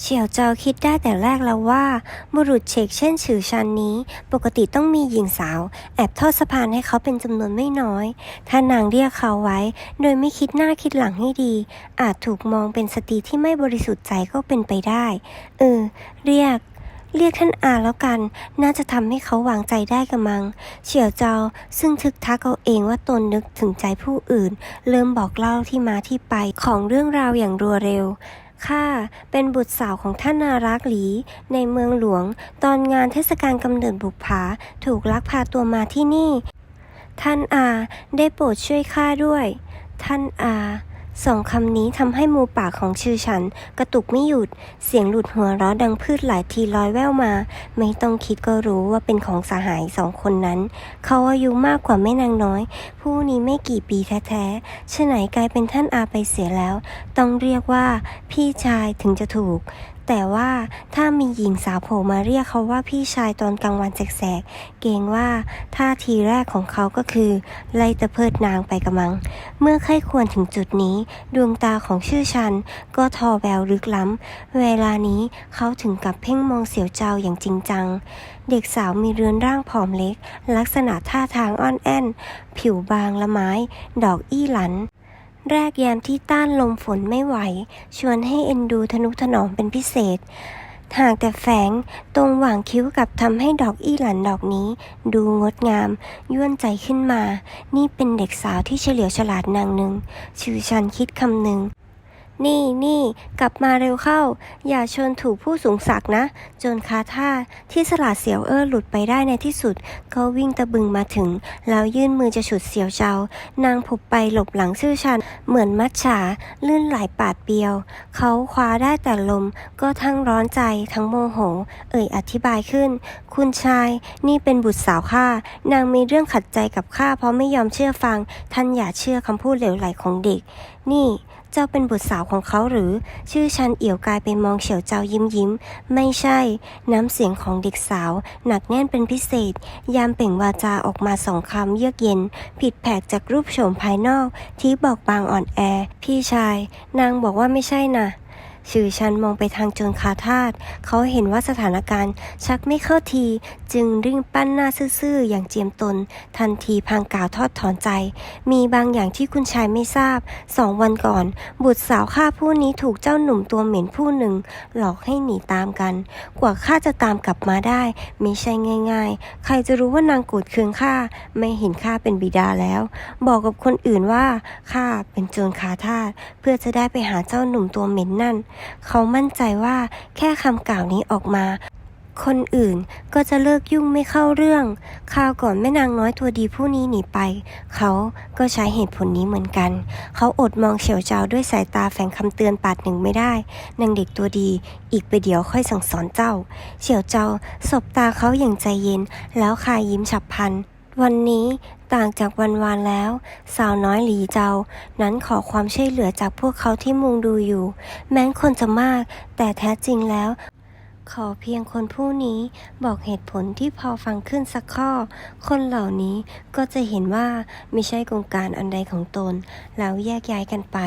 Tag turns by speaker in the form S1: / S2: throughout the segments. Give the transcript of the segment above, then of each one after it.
S1: เฉียวเจ้าคิดได้แต่แรกแล้วว่า บุรุษเชกเช่นฉือชันนี้ ปกติต้องมีหญิงสาว แอบทอดสะพานให้เขาเป็นจำนวนไม่น้อย ถ้านางเรียกเขาไว้ โดยไม่คิดหน้าคิดหลังให้ดี อาจถูกมองเป็นสตรีที่ไม่บริสุทธิ์ใจก็เป็นไปได้ เออ เรียกเรียกท่านอาแล้วกัน น่าจะทำให้เขาวางใจได้กระมัง เฉียวเจ้าซึ่งทึกทักเอาเองว่าตนนึกถึงใจผู้อื่น เริ่มบอกเล่าที่มาที่ไปของเรื่องราวอย่างรัวเร็ว ข้าเป็นบุตรสาวของท่านนารักหลี ในเมืองหลวง ตอนงานเทศกาลกำเนิดบุกผาถูกลักพาตัวมาที่นี่ ท่านอาได้โปรดช่วยข้าด้วย ท่านอา สองคำนี้ทำให้มูปากของชื่อฉัน กระตุกไม่หยุด เสียงหลุดหัวเราะดังพืชหลายทีลอยแว่วมา ไม่ต้องคิดก็รู้ว่าเป็นของสหายสองคนนั้น เขาอายุมากกว่าแม่นางน้อย ผู้นี้ไม่กี่ปีแท้ๆฉะไหนกลายเป็นท่านอาไปเสียแล้ว ต้องเรียกว่าพี่ชายถึงจะถูก แต่ว่าถ้ามีหญิงสาวโผล่มาเรียกเขาว่าพี่ชายตอนกลางวันแสกๆ เกรงว่าท่าทีแรกของเขาก็คือไล่ตะเพิดนางไปกระมัง เมื่อใครควรถึงจุดนี้ ดวงตาของชื่อชัน ก็ทอแววลึกล้ำ เวลานี้เขาถึงกับเพ่งมองเสี่ยวเจ้าอย่างจริงจัง เด็กสาวมีเรือนร่างผอมเล็ก ลักษณะท่าทางอ่อนแอนผิวบางละไม้ ดอกอี้หลัน แรกยามที่ต้านลมฝนไม่ไหว ชวนให้เอ็นดูทนุถนอมเป็นพิเศษ หากแต่แฝงตรงหว่างคิ้วกับทำให้ดอกอี้หลันดอกนี้ ดูงดงาม ย่วนใจขึ้นมา นี่เป็นเด็กสาวที่เฉลียวฉลาดนางหนึ่งชื่อชันคิดคำหนึ่ง นี่นี่กลับมาเร็วเข้า อย่าชนถูกผู้สูงศักดินะ จนคาท่าที่สลัดเสียวเอ้อหลุดไปได้ในที่สุด ก็วิ่งตะบึงมาถึง แล้วยื่นมือจะฉุดเสียวเจ้า นางผุบไปหลบหลังชื่อชัน เหมือนมัดฉาลื่นไหลปาดเปียว เขาคว้าได้แต่ลม ก็ทั้งร้อนใจทั้งโมโห เอ่ยอธิบายขึ้น คุณชาย นี่เป็นบุตรสาวข้านางมีเรื่องขัดใจกับข้าเพราะไม่ยอมเชื่อฟัง ท่านอย่าเชื่อคำพูดเหลวไหลของเด็ก นี่ เจ้าเป็นบุตรสาวของเขาหรือ ชื่อชันเอี่ยวกายไปมองเฉียวเจ้ายิ้มยิ้ม ไม่ใช่ น้ำเสียงของเด็กสาว หนักแน่นเป็นพิเศษ ยามเปล่งวาจาออกมาสองคำเยือกเย็น ผิดแผกจากรูปโฉมภายนอก ที่บอกบางอ่อนแอ พี่ชาย นางบอกว่าไม่ใช่น่ะ ชื่อชันมองไปทางโจนคาทาสเขาเห็นว่าสถานการณ์ชักไม่เข้าที จึงริ่งปั้นหน้าซื่อๆ อย่างเจียมตน ทันทีพลางกล่าวทอดถอนใจ มีบางอย่างที่คุณชายไม่ทราบ สองวันก่อน บุตรสาวข้าผู้นี้ถูกเจ้าหนุ่มตัวเหม็นผู้หนึ่ง หลอกให้หนีตามกัน กว่าข้าจะตามกลับมาได้ไม่ใช่ง่าย ๆ ใครจะรู้ว่านางโกรธเคืองข้าไม่เห็นข้าเป็นบิดาแล้ว บอกกับคนอื่นว่าข้าเป็นโจรคาทาสเพื่อจะได้ไปหาเจ้าหนุ่มตัวเหม็นนั่นเขามั่นใจว่าแค่คำกล่าวนี้ออกมา คนอื่นก็จะเลิกยุ่งไม่เข้าเรื่องคราวก่อนแม่นางน้อยตัวดีผู้นี้หนีไป เขาก็ใช้เหตุผลนี้เหมือนกัน เขาอดมองเฉียวเจ้าด้วยสายตาแฝงคำเตือนปาดหนึ่งไม่ได้นางเด็กตัวดีอีกไปเดี๋ยวค่อยสั่งสอนเจ้า เฉียวเจ้าสบตาเขาอย่างใจเย็น แล้วคายยิ้มฉับพลัน วันนี้ต่างจากวันวานแล้ว สาวน้อยหลีเจ้า นั้นขอความช่วยเหลือจากพวกเขาที่มุงดูอยู่ แม้คนจะมาก แต่แท้จริงแล้ว ขอเพียงคนผู้นี้บอกเหตุผลที่พอฟังขึ้นสักข้อ คนเหล่านี้ก็จะเห็นว่าไม่ใช่กงการอันใดของตน แล้วแยกย้ายกันไป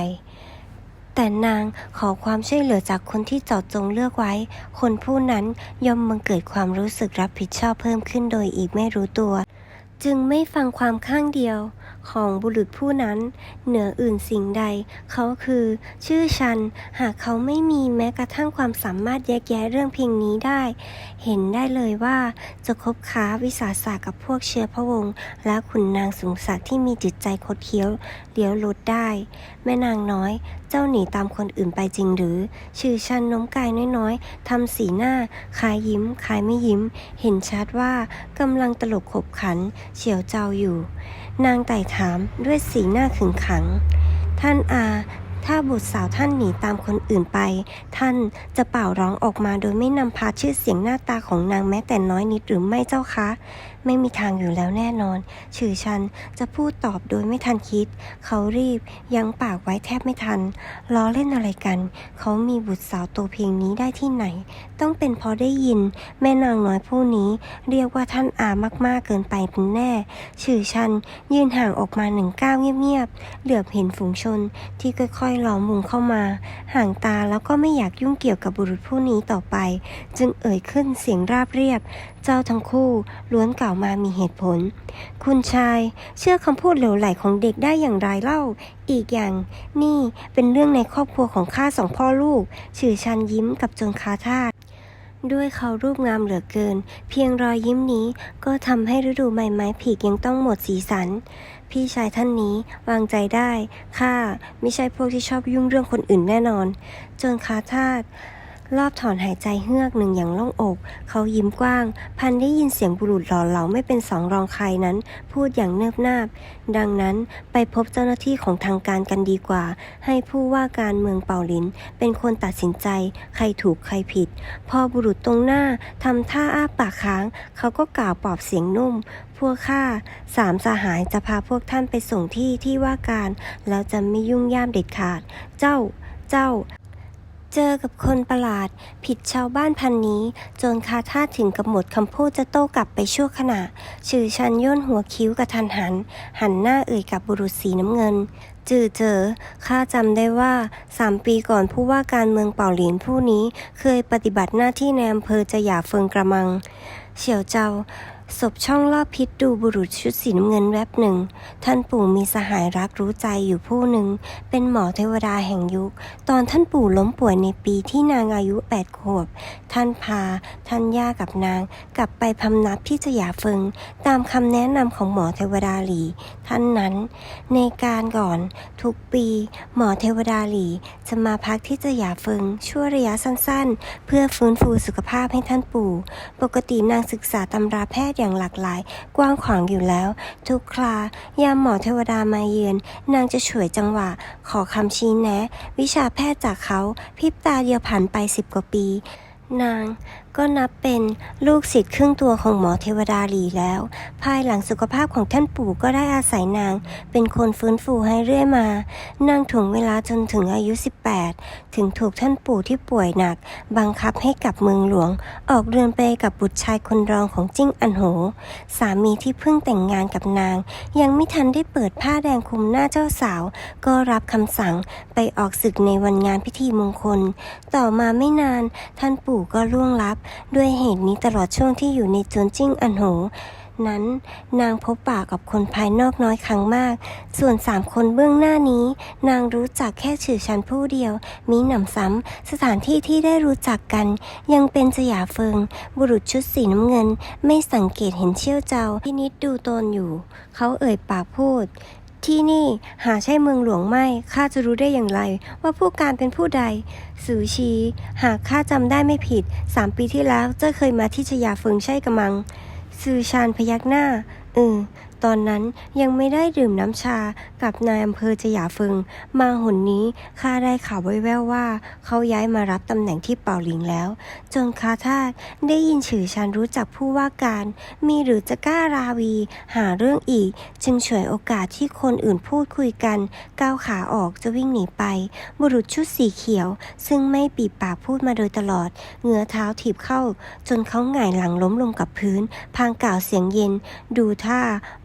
S1: แต่นางขอความช่วยเหลือจากคนที่เจาะจงเลือกไว้ คนผู้นั้นย่อมบังเกิดความรู้สึกรับผิดชอบเพิ่มขึ้นโดยอีกไม่รู้ตัว จึงไม่ฟังความข้างเดียวของบุรุษผู้นั้น เหนืออื่นสิ่งใด เขาคือ ชื่อชัน หากเขาไม่มีแม้กระทั่งความสามารถแยกแยะเรื่องเพียงนี้ได้ เห็นได้เลยว่าจะคบค้าวิสาสะกับพวกเชื้อพระวงศ์และขุนนางสูงสักดิ์ที่มีจิตใจคดเคี้ยวเลี้ยวลดได้ แม่นางน้อย เจ้าหนีตามคนอื่นไปจริงหรือ ชื่อชันน้มกายน้อยๆทำสีหน้าคายยิ้มคายไม่ยิ้ม เห็นชัดว่ากำลังตลกขบขัน เฉียวเจ้าอยู่ นางไต่ถามด้วยสีหน้าขึงขัง ท่านอาถ้าบุตรสาวท่านหนีตามคนอื่นไป ท่านจะเป่าร้องออกมาโดยไม่นำพาชื่อเสียงหน้าตาของนางแม้แต่น้อยนิดหรือไม่เจ้าคะ ไม่มีทางอยู่แล้วแน่นอน ฉือชันจะพูดตอบโดยไม่ทันคิด เขารีบยั้งปากไว้แทบไม่ทัน ล้อเล่นอะไรกัน เขามีบุตรสาวโตเพียงนี้ได้ที่ไหน ต้องเป็นเพราะได้ยิน แม่นางน้อยผู้นี้ เรียกว่าท่านอามากๆเกินไปเป็นแน่ ฉือชันยืนห่างออกมาหนึ่งก้าวเงียบๆ เหลือบเห็นฝูงชนที่ค่อยๆล้อมวงเข้ามา ห่างตาแล้วก็ไม่อยากยุ่งเกี่ยวกับบุรุษผู้นี้ต่อไป จึงเอ่ยขึ้นเสียงราบเรียบ เจ้าทั้งคู่ล้วนกล่าวมามีเหตุผล คุณชายเชื่อคำพูดเหลวไหลของเด็กได้อย่างไรเล่า อีกอย่างนี่เป็นเรื่องในครอบครัวของข้าสองพ่อลูกชื่อชันยิ้มกับจนคาทาสด้วยเขารูปงามเหลือเกิน เพียงรอยยิ้มนี้ก็ทำให้ฤดูใบไม้ผลิยังต้องหมดสีสัน พี่ชายท่านนี้วางใจได้ข้าไม่ใช่พวกที่ชอบยุ่งเรื่องคนอื่นแน่นอน จนคาทาส รอบถอนหายใจเฮือกหนึ่งอย่างโล่งอก เขายิ้มกว้าง พันได้ยินเสียงบุรุษหล่อเหลาไม่เป็นสองรองใครนั้น พูดอย่างเนิบนาบ ดังนั้นไปพบเจ้าหน้าที่ของทางการกันดีกว่า ให้ผู้ว่าการเมืองเป่าลิน เป็นคนตัดสินใจ ใครถูกใครผิด พอบุรุษตรงหน้าทำท่าอ้าปากค้าง เขาก็กล่าวปลอบเสียงนุ่ม พวกข้าสามสหายจะพาพวกท่านไปส่งที่ที่ว่าการ แล้วจะไม่ยุ่งย่ามเด็ดขาด เจ้า เจ้า เจอกับคนประหลาด ผิดชาวบ้านพันนี้ จนคาท่าถึงกับหมดคำพูดจะโต้กลับไปชั่วขณะ ชื่อชันย่นหัวคิ้วกระทันหัน หันหน้าเอ่ยกับบุรุษสีน้ำเงิน จือเจอข้าจำได้ว่าสามปีก่อนผู้ว่าการเมืองเป่าหลินผู้นี้ เคยปฏิบัติหน้าที่ในอำเภอจะหยาเฟิงกระมัง เฉียวเจ้า ศพช่องลอบพิษดูบุรุษชุดสีน้ำเงินแวบหนึ่ง ท่านปู่มีสหายรักรู้ใจอยู่ผู้หนึ่ง เป็นหมอเทวดาแห่งยุค ตอนท่านปู่ล้มป่วยในปีที่นางอายุแปดขวบ ท่านพา ท่านย่ากับนาง กลับไปพำนักที่จะหยาเฟิง ตามคำแนะนำของหมอเทวดาหลี ท่านนั้น ในการก่อน ทุกปี หมอเทวดาหลีจะมาพักที่จะหยาเฟิง ชั่วระยะสั้นๆ เพื่อฟื้นฟูสุขภาพให้ท่านปู่ ปกตินางศึกษาตำราแพทย์อย่างหลากหลาย กว้างขวางอยู่แล้ว ทุกครายามหมอเทวดามาเยือน นางจะฉวยจังหวะ ขอคำชี้แนะ วิชาแพทย์จากเขา พิบตาเดียวผ่านไปสิบกว่าปี นาง ก็นับเป็นลูกศิษย์ครึ่งตัวของหมอเทวดาหลีแล้ว ภายหลังสุขภาพของท่านปู่ก็ได้อาศัยนาง เป็นคนฟื้นฟูให้เรื่อยมา นางถ่วงเวลาจนถึงอายุ 18 ถึงถูกท่านปู่ที่ป่วยหนัก บังคับให้กลับเมืองหลวง ออกเรือนไปกับบุตรชายคนรองของจิ้งอันโห สามีที่เพิ่งแต่งงานกับนาง ยังไม่ทันได้เปิดผ้าแดงคลุมหน้าเจ้าสาว ก็รับคำสั่งไปออกศึกในวันงานพิธีมงคล ต่อมาไม่นานท่านปู่ก็ล่วงลับด้วยเหตุนี้ตลอดช่วงที่อยู่ในจวนจิ้งอันโหนั้นนางพบปะกับคนภายนอกน้อยครั้งมาก ส่วนสามคนเบื้องหน้านี้ นางรู้จักแค่ชื่อชันผู้เดียว มีหนำซ้ำสถานที่ที่ได้รู้จักกัน ยังเป็นสยาเฟิง บุรุษชุดสีน้ำเงิน ไม่สังเกตเห็นเชี่ยวเจ้าพินิดดูตนอยู่ เขาเอ่ยปากพูด ที่นี่หาใช่เมืองหลวงไม่ ข้าจะรู้ได้อย่างไร ว่าผู้การเป็นผู้ใด สือชี หากข้าจำได้ไม่ผิด สามปีที่แล้วเจ้าเคยมาที่ชยาเฟิงใช่กระมัง ซือชานพยักหน้า เออ ตอนนั้นยังไม่ได้ดื่มน้ำชากับนายอำเภอจะหยาเฟิงมาหนนี้ข้าได้ข่าวแว่วๆว่า เขาย้ายมารับตำแหน่งที่เป่าหลิงแล้ว จนคาทาสได้ยินชื่อชานรู้จักผู้ว่าการ มีหรือจะกล้าราวี หาเรื่องอีก จึงฉวยโอกาสที่คนอื่นพูดคุยกัน ก้าวขาออกจะวิ่งหนีไป บุรุษชุดสีเขียว ซึ่งไม่ปีปากพูดมาโดยตลอดเหงือเท้าถีบเข้า จนเขาหงายหลังล้มลงกับพื้น พางกล่าวเสียงเย็น ดูท่า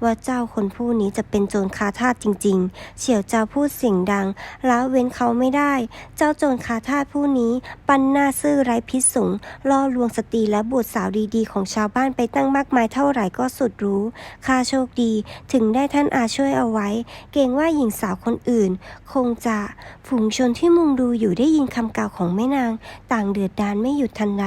S1: ว่าเจ้าคนผู้นี้จะเป็นโจรคาทาสจริง ๆ เฉียวเจ้าพูดเสียงดังแล้วเว้นเขาไม่ได้ เจ้าโจรคาทาสผู้นี้ ปั้นหน้าซื่อไร้พิษสงล่อลวงสตรีและบุตรสาวดีๆ ของชาวบ้านไปตั้งมากมายเท่าไหร่ก็สุดรู้ข้าโชคดีถึงได้ท่านอาช่วยเอาไว้ เกรงว่าหญิงสาวคนอื่น คงจะฝูงชนที่มุงดูอยู่ได้ยินคำกล่าวของแม่นาง ต่างเดือดดานไม่หยุดทันใด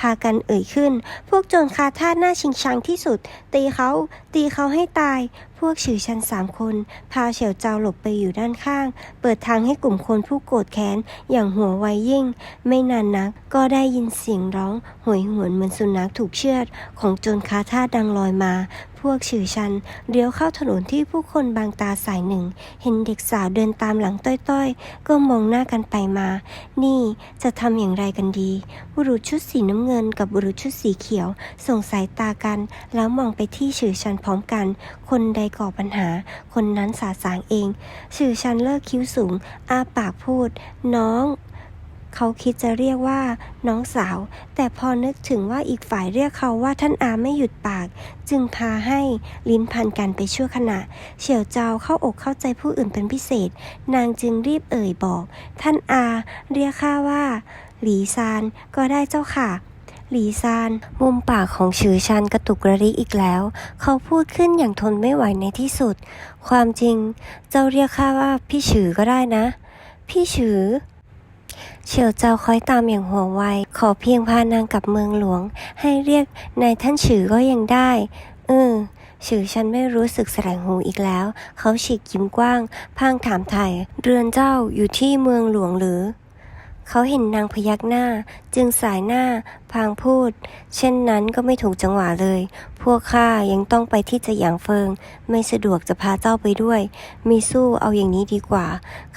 S1: พากันเอ่ยขึ้น พวกโจรคาทาสหน้าชิงชังที่สุด ตีเขา ตีเขาให้ตาย พวกฉือชันสามคน พาเฉียวเจ้าหลบไปอยู่ด้านข้าง เปิดทางให้กลุ่มคนผู้โกรธแค้น อย่างหัวไวยิ่ง ไม่นานนักก็ได้ยินเสียงร้องหวยหวนเหมือนสุนัขถูกเชือด ของโจรคาท่าดังลอยมา วกฉือชันเลี้ยวเข้าถนนที่ผู้คนบางตาสายหนึ่ง เห็นเด็กสาวเดินตามหลังต้อยๆ ก็มองหน้ากันไปมา นี่จะทำอย่างไรกันดี บุรุษชุดสีน้ำเงินกับบุรุษชุดสีเขียว ส่งสายตากัน แล้วมองไปที่ฉือชันพร้อมกัน คนใดก่อปัญหา คนนั้นสาสางเองฉือชันเลิกคิ้วสูง อ้าปากพูด น้อง เขาคิดจะเรียกว่าน้องสาว แต่พอนึกถึงว่าอีกฝ่ายเรียกเขาว่าท่านอาไม่หยุดปาก จึงพาให้ลิ้นพันกันไปชั่วขณะ เฉียวเจ้าเข้าอกเข้าใจผู้อื่นเป็นพิเศษ นางจึงรีบเอ่ยบอก ท่านอาเรียกข้าว่า หลีซานก็ได้เจ้าค่ะหลีซาน มุมปากของฉือชันกระตุกระริกอีกแล้ว เขาพูดขึ้นอย่างทนไม่ไหวในที่สุด ความจริง เจ้าเรียกข้าว่าพี่ฉือก็ได้นะ พี่ฉือ เฉียวเจ้าคอยตามอย่างหัวไว ขอเพียงพานางกลับเมืองหลวง ให้เรียกนายท่านฉือก็ยังได้ เออฉือฉันไม่รู้สึกแสลงหูอีกแล้ว เขาฉีกยิ้มกว้าง พางถามไทย เรือนเจ้าอยู่ที่เมืองหลวงหรือ เขาเห็นนางพยักหน้า จึงสายหน้า พางพูด เช่นนั้นก็ไม่ถูกจังหวะเลย พวกข้ายังต้องไปที่จะหยางเฟิง ไม่สะดวกจะพาเจ้าไปด้วย มีสู้เอาอย่างนี้ดีกว่า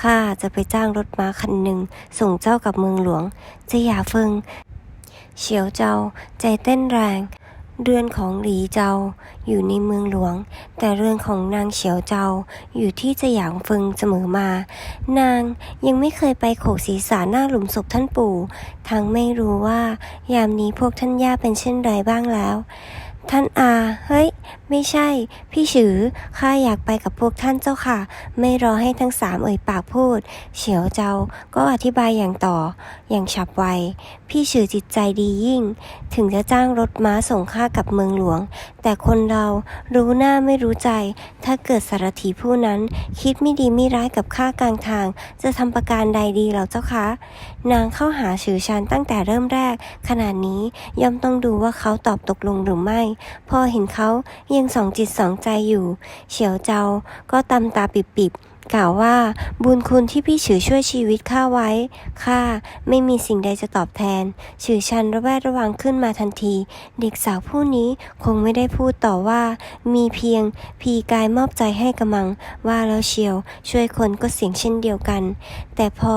S1: ข้าจะไปจ้างรถม้าคันหนึ่ง ส่งเจ้ากลับเมืองหลวงจะหยาเฟิง เฉียวเจ้า ใจเต้นแรง เรือนของหลีเจ้าอยู่ในเมืองหลวง แต่เรือนของนางเฉียวเจ้าอยู่ที่จะหยางฟึงเสมอมา นางยังไม่เคยไปโขกศีรษะหน้าหลุมศพท่านปู่ทั้งไม่รู้ว่ายามนี้พวกท่านย่าเป็นเช่นไรบ้างแล้ว ท่านอา เฮ้ย ไม่ใช่ พี่ฉือ ข้าอยากไปกับพวกท่านเจ้าค่ะ ไม่รอให้ทั้งสามเอ่ยปากพูด เฉียวเจ้าก็อธิบายอย่างต่อ อย่างฉับไว พี่ฉือจิตใจดียิ่ง ถึงจะจ้างรถม้าส่งข้ากลับเมืองหลวง แต่คนเรารู้หน้าไม่รู้ใจ ถ้าเกิดสารถีผู้นั้น คิดไม่ดีไม่ร้ายกับข้ากลางทาง จะทำประการใดดีเหรอเจ้าคะ นางเข้าหาฉือชันตั้งแต่เริ่มแรก ขนาดนี้ย่อมต้องดูว่าเขาตอบตกลงหรือไม่พอเห็นเขายังสองจิตสองใจอยู่ เฉียวเจ้าก็ตำตาปิบๆ กล่าวว่าบุญคุณที่พี่ฉือช่วยชีวิตข้าไว้ข้าไม่มีสิ่งใดจะตอบแทนฉือชันระแวดระวังขึ้นมาทันที เด็กสาวผู้นี้คงไม่ได้พูดต่อว่า มีเพียงพีกายมอบใจให้กำมัง ว่าแล้วเชียว ช่วยคนก็เสียงเช่นเดียวกัน แต่พอ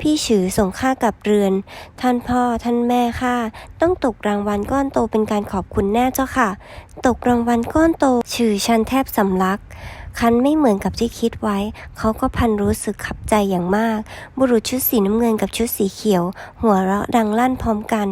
S1: พี่ฉือส่งข้ากลับเรือน ท่านพ่อท่านแม่ข้าต้องตกรางวัลก้อนโตเป็นการขอบคุณแน่เจ้าค่ะ ตกรางวัลก้อนโตฉือชันแทบสำลักคันไม่เหมือนกับที่คิดไว้ เขาก็พันรู้สึกขับใจอย่างมาก บุรุษชุดสีน้ำเงินกับชุดสีเขียว หัวเราะดังลั่นพร้อมกัน